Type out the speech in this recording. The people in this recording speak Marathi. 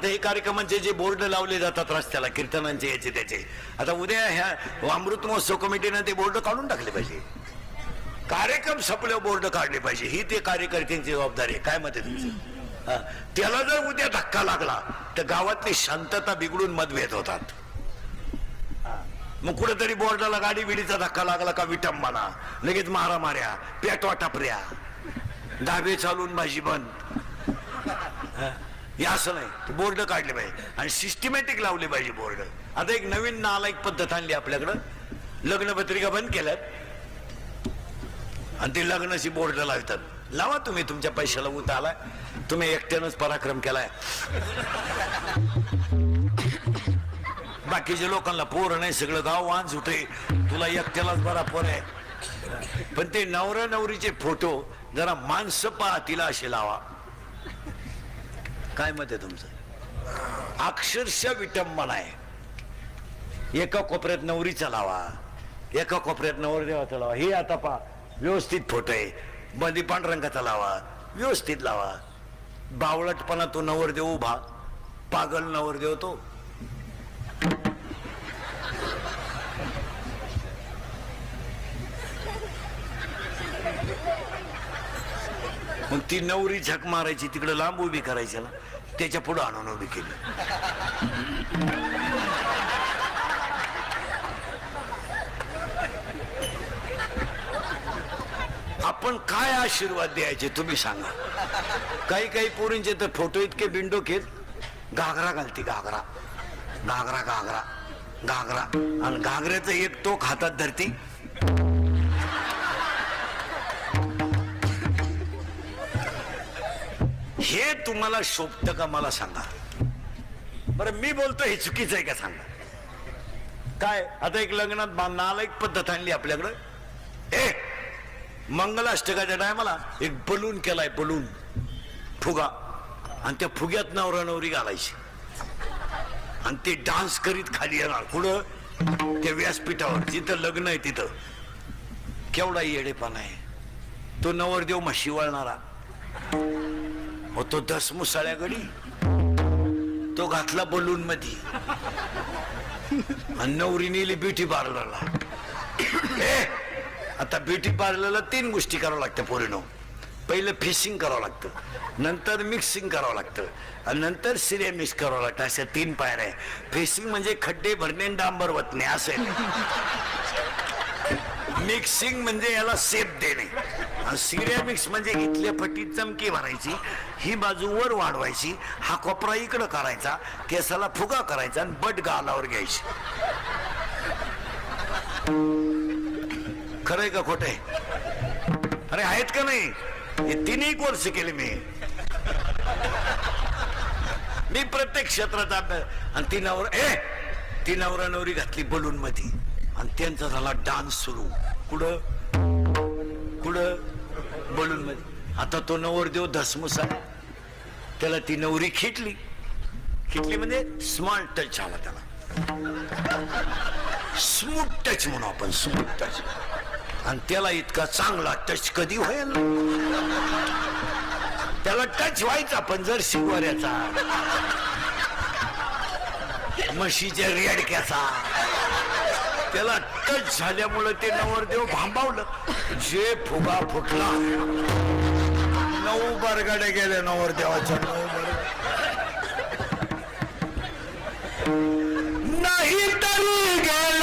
आता हे कार्यक्रमांचे म्हणजे जे बोर्ड लावले जातात रस्त्याला कीर्तनांचे याचे त्याचे. आता उद्या ह्या अमृत महोत्सव कमिटीनं ते बोर्ड काढून टाकले पाहिजे. कार्यक्रम संपल्यावर बोर्ड काढले पाहिजे. ही ते कार्यकर्त्यांची जबाबदारी आहे. काय मत आहे तुमचं? हा. त्याला जर उद्या धक्का लागला तर गावातली शांतता बिघडून मतभेद होतात. मग कुठेतरी बोर्डाला गाडी बिडीचा धक्का लागला का विटंबना लगेच मारा माऱ्या पेटवा टापऱ्या. धाबे चालून भाजी बंद. हे असं नाही. ते बोर्ड काढले पाहिजे. आणि सिस्टमॅटिक लावले पाहिजे बोर्ड. आता एक नवीन नालायक पद्धत आणली आपल्याकडं. लग्नपत्रिका बंद केल्यात. आणि ते लग्नाची बोर्ड लावतात. लावा तुम्ही तुमच्या पैशाला उत आलाय. तुम्ही एकट्यानंच पराक्रम केलाय. बाकीच्या लोकांना पोर नाही सगळं गाव वाहन सुटे. तुला एकट्यालाच बरा पोर आहे. पण ते नवरा नवरीचे फोटो जरा माणसं पाहतीला असे लावा. काय मत आहे तुमचं? अक्षरशः विटंबना आहे. एका कोपऱ्यात नवरीचा लावा एका कोपऱ्यात नवरदेवाचा लावा हे आता पा व्यवस्थित फोटो आहे. मध्ये पांढरंगाचा लावा व्यवस्थित लावा. बावळटपणा तो नवरदेव उभा पागल नवरदेव तो. मग ती नवरी झक मारायची तिकडे लांब उभी करायची त्याच्या पुढे आणून उभी केली. आपण काय आशीर्वाद द्यायचे तुम्ही सांगा. काही काही पोरींचे तर फोटो इतके बिंडो घेत घागरा घालती घागरा. घागरा घागरा. घागरा. आणि घागऱ्याचं एक टोक हातात धरती. हे तुम्हाला शोभत का मला सांगा. बरं मी बोलतो हे चुकीचं आहे का सांगा. काय आता एक लग्नात बा- नालायक पद्धत आणली आपल्याकडं. ए मंगलाष्टकाच्या टायमाला एक बलून केलाय बलून. फुगा. आणि त्या फुग्यात नवरा नवरी घालायची. आणि ते डान्स करीत खाली येणार. कुठं त्या व्यासपीठावर जिथं लग्न आहे तिथं. केवढा येडेपणा आहे. तो नवरदेव मग शिवळणारा होतो दस तो घातला बलून मध्ये नवरीने नवरी नेली ब्युटी पार्लरला. आता ब्युटी पार्लरला तीन गोष्टी करावं लागतं पोरीनो. पहिलं फिशिंग करावं लागतं. नंतर मिक्सिंग करावं लागतं. आणि नंतर सिरे मिक्स करावं लागतं. अशा तीन पायऱ्या आहे. फिशिंग म्हणजे खड्डे भरणे डांबर वतणे असं आहे. मिक्सिंग म्हणजे याला सेप देणे. आणि म्हणजे इथल्या फटी चमकी भरायची ही बाजू वर वाढवायची हा कोपरा इकडं करायचा केसाला फुगा करायचा आणि बट गालावर घ्यायची. खरंय का खोटंय? अरे आहेत का नाही? हे तिन्ही कोर्स केले मी. मी प्रत्येक क्षेत्रात अभ्यास आणि ती नवर ए! ती नवरा नवरी घातली बलून मध्ये आणि त्यांचा झाला डान्स सुरू. कुठं? कुठं? बलून मध्ये आता तो नवरदेव धसमुस त्याला ती नवरी खिटली. खिटली म्हणजे स्मार्ट टच आला त्याला. स्मूथ टच म्हणू आपण स्मूथ टच आणि त्याला इतका चांगला टच कधी होईल? त्याला टच व्हायचा पण जर शिवऱ्याचा म्हशीच्या रेडक्याचा. त्याला टच झाल्यामुळं ते नवरदेव भांबावलं. जे फुगा फुटला. नऊ बरगडे गेले नवरदेवाच्या. नऊ बरगडे नाही तरी गेले